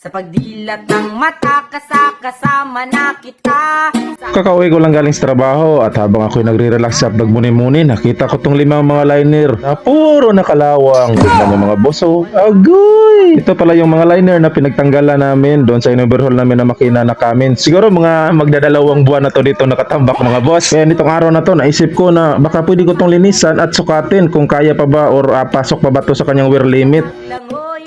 Sa pagdilat ng mata kasama na kita Sa Kakauwi ko lang galing sa trabaho at habang ako'y nagre-relax at nagmuni-muni, nakita ko tong limang mga liner na puro nakalawang. Tignan mo mga boso, agoy! Ito pala yung mga liner na pinagtanggalan namin doon sa in-overhaul namin na makina na Cummins. Siguro mga magdadalawang buwan na to dito nakatambak mga boss. Kaya nitong araw na to, naisip ko na baka pwede ko tong linisan at sukatin kung kaya pa ba or ah, pasok pa ba to sa kanyang wear limit. langoy,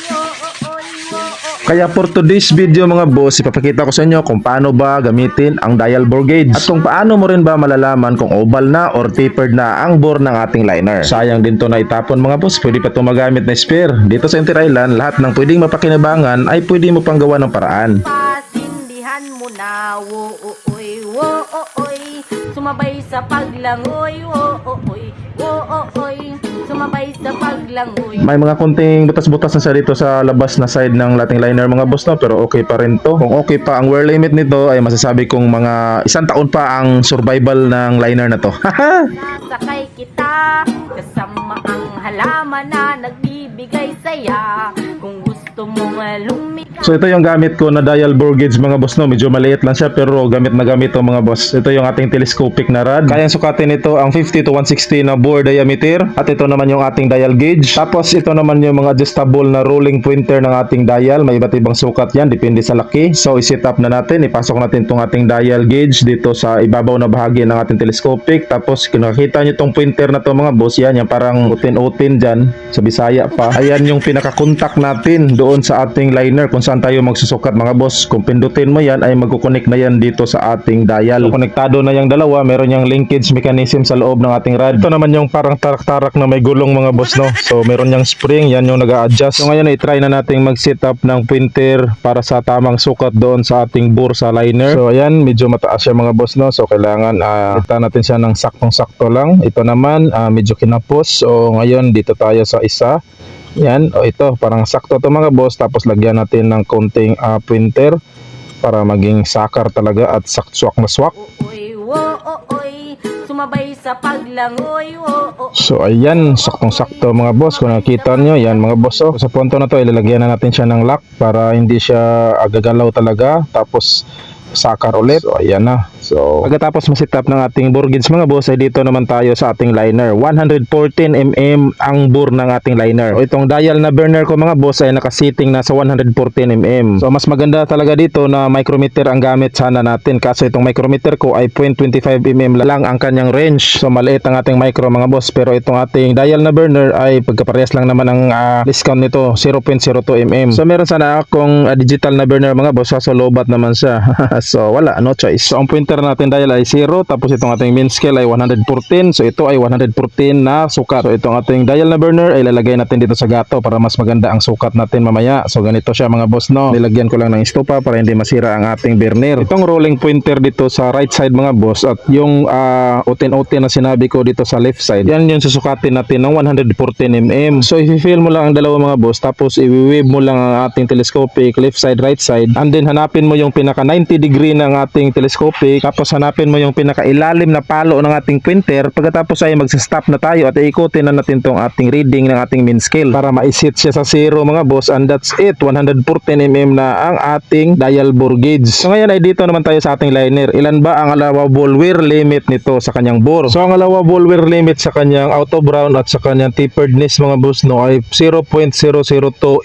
Kaya for today's video mga boss, ipapakita ko sa inyo kung paano ba gamitin ang dial bore gauge at kung paano mo rin ba malalaman kung oval na or tapered na ang bore ng ating liner. Sayang din to na itapon mga boss, pwede pa to magamit na spare. Dito sa Inter Island, lahat ng pwedeng mapakinabangan ay pwede mo pang gawa ng paraan. Pasindihan mo na, wo, oh, oy, wo, oh, oy Sumabay sa paglangoy, wo, oh, oy, wo, oh, oy Sumabay sa paglangoy May mga konting butas-butas na siya dito sa labas na side ng lating liner mga boss no, pero okay pa rin to. Kung okay pa ang wear limit nito ay masasabi kong mga isang taon pa ang survival ng liner na to. Sakay kita Kasama ang halaman na nagbibigay saya Kung So ito yung gamit ko na dial bore mga boss no. Medyo maliit lang siya pero gamit na gamit to mga boss. Ito yung ating telescopic na rod. Kayang sukatin ito ang 50 to 160 na bore diameter. At ito naman yung ating dial gauge. Tapos ito naman yung mga adjustable na rolling pointer ng ating dial. May iba't ibang sukat yan. Depende sa laki. So i-set up na natin. Ipasok natin tong ating dial gauge dito sa ibabaw na bahagi ng ating telescopic. Tapos kung nakita nyo tong pointer na to mga boss. Yan yung parang utin-utin dyan. Sa Bisaya pa. Ayan yung pinaka-contact natin doon sa ating liner kung saan tayo magsusukat mga boss. Kung pindutin mo yan ay magkukonek na yan dito sa ating dial. So, konektado na yung dalawa, meron yung linkage mechanism sa loob ng ating rod. Ito naman yung parang tarak-tarak na may gulong mga boss no. So meron yung spring, yan yung nag-a-adjust. So ngayon ay try na nating mag-set up ng pointer para sa tamang sukat doon sa ating bore sa liner. So ayan, medyo mataas siya mga boss no. So kailangan uh, natin siya ng saktong-sakto lang. Ito naman ah, medyo kinapos. So ngayon dito tayo sa isa. Yan, o ito, parang sakto to mga boss. Tapos lagyan natin ng konting ah, pointer para maging sakar talaga at sakswak na swak. So ayan, saktong-sakto mga boss. Kung nakita nyo, yan mga boss. Oh. Sa punto na to, ilalagyan na natin siya ng lock para hindi siya agagalaw talaga. Tapos sakar ulit. So ayan na. So pagkatapos ma-set up ng ating bore gauge mga boss, ay dito naman tayo sa ating liner. 114 mm ang bore ng ating liner. O itong dial na burner ko mga boss ay nakasiting na sa 114 mm. So mas maganda talaga dito na micrometer ang gamit sana natin. Kaso itong micrometer ko ay 0.25 mm lang ang kanyang range. So maliit ang ating micro mga boss. Pero itong ating dial na burner ay pagkaparehas lang naman ang ah, discount nito 0.02 mm. So meron sana akong ah, digital na burner mga boss. Kaso lobat naman siya. so wala, no choice. So ang pointer natin dial ay 0. Tapos itong ating main scale ay 114. So ito ay 114 na sukat. So itong ating dial na burner ay lalagay natin dito sa gato para mas maganda ang sukat natin mamaya. So ganito siya mga boss no. Nilagyan ko lang ng estupa para hindi masira ang ating burner. Itong rolling pointer dito sa right side mga boss at yung ah, utin-utin na sinabi ko dito sa left side. Yan yung susukatin natin ng 114 mm. So i-fill mo lang ang dalawa mga boss tapos i-weave mo lang ang ating telescopic left side right side and then hanapin mo yung pinaka 90 degree ng ating telescopic tapos hanapin mo yung pinaka ilalim na palo ng ating pointer pagkatapos ay magsa-stop na tayo at ikutin na natin tong ating reading ng ating mean scale. Para ma-set siya sa zero mga boss and that's it. 114 mm na ang ating dial bore gauge. So ngayon ay dito naman tayo sa ating liner. Ilan ba ang allowable wear limit nito sa kanyang bore? So ang allowable wear limit sa kanyang auto brown at sa kanyang taperedness mga boss no ay 0.002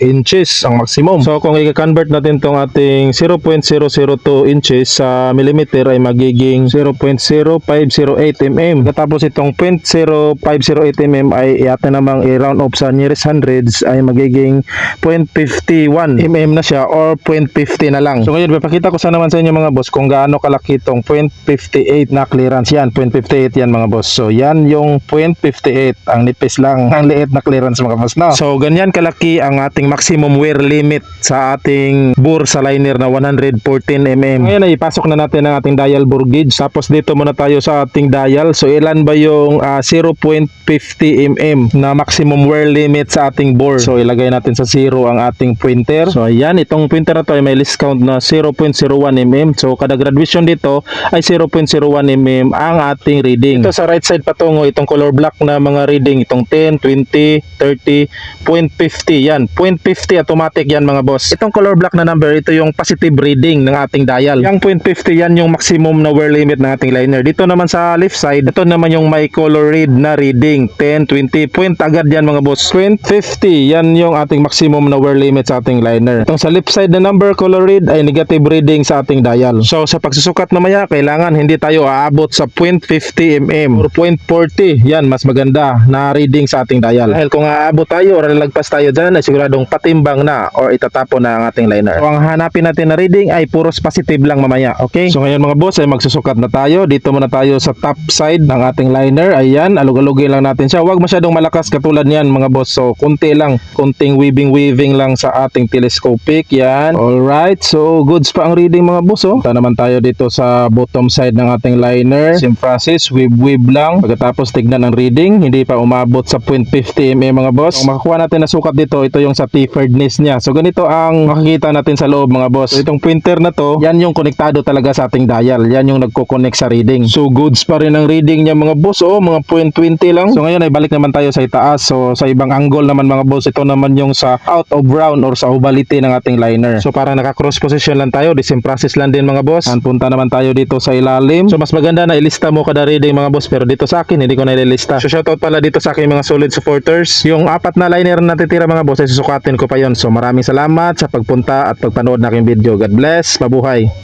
inches ang maximum. So kung i-convert natin tong ating 0.002 inches sa millimeter ay magiging 0.0508 mm. Tapos itong 0.0508 mm ay yata namang i-round off sa nearest hundreds ay magiging 0.51 mm na siya or 0.50 na lang. So ngayon, papakita ko sa naman sa inyo mga boss kung gaano kalaki itong 0.58 na clearance. Yan, 0.58 yan mga boss. So yan yung 0.58. Ang nipis lang, ang liit na clearance mga boss. No? So ganyan kalaki ang ating maximum wear limit sa ating bore sa liner na 114 mm. Mm. Ngayon ay ipasok na natin ang ating dial bore. Tapos dito muna tayo sa ating dial. So ilan ba yung ah, 0.50 mm na maximum wear limit sa ating bore? So ilagay natin sa 0 ang ating pointer. So ayan, itong pointer na to ay may list count na 0.01 mm. So kada graduation dito ay 0.01 mm ang ating reading. Ito sa right side patungo itong color block na mga reading itong 10, 20, 30, 0.50 yan. 0.50 automatic yan mga boss. Itong color block na number ito yung positive reading ng ating dial. Yung 0.50 yan yung maximum na wear limit ng ating liner. Dito naman sa left side ito naman yung may color read na reading 10, 20 point agad yan mga boss. 0.50 yan yung ating maximum na wear limit sa ating liner. Itong sa left side na number color read ay negative reading sa ating dial. So sa pagsusukat mamaya kailangan hindi tayo aabot sa 0.50 mm or 0.40 yan mas maganda na reading sa ating dial. Dahil kung aabot tayo or lalagpas tayo dyan ay siguradong patimbang na or itatapon na ang ating liner. So ang hanapin natin na reading ay puros positive lang mamaya. Okay? So ngayon mga boss ay magsusukat na tayo. Dito muna tayo sa top side ng ating liner. Ayan, alug-alugin lang natin siya. Huwag masyadong malakas katulad niyan mga boss. So kunti lang, kunting weaving-weaving lang sa ating telescopic. Yan. Alright, so goods pa ang reading mga boss. Oh. Punta naman tayo dito sa bottom side ng ating liner. Same process, weave-weave lang. Pagkatapos tignan ang reading, hindi pa umabot sa 0.50 mm mga boss. Kung makakuha natin na sukat dito, ito yung sa T-ferdness niya. So ganito ang makikita natin sa loob mga boss. So, itong pointer na to, yan yung konektado talaga sa ating dial. Yan yung nagko-connect sa reading. So goods pa rin ang reading niya mga boss. Oh, mga 0.20 lang. So ngayon ay balik naman tayo sa itaas. So sa ibang angle naman mga boss, ito naman yung sa out of round or sa ovality ng ating liner. So para naka-cross position lang tayo, the same process lang din mga boss. And punta naman tayo dito sa ilalim. So mas maganda na ilista mo kada reading mga boss pero dito sa akin hindi ko na ilista. So shoutout pala dito sa aking mga solid supporters. Yung apat na liner na natitira mga boss ay susukatin ko pa yon. So maraming salamat sa pagpunta at pagpanood ng aking video. God bless. Mabuhay.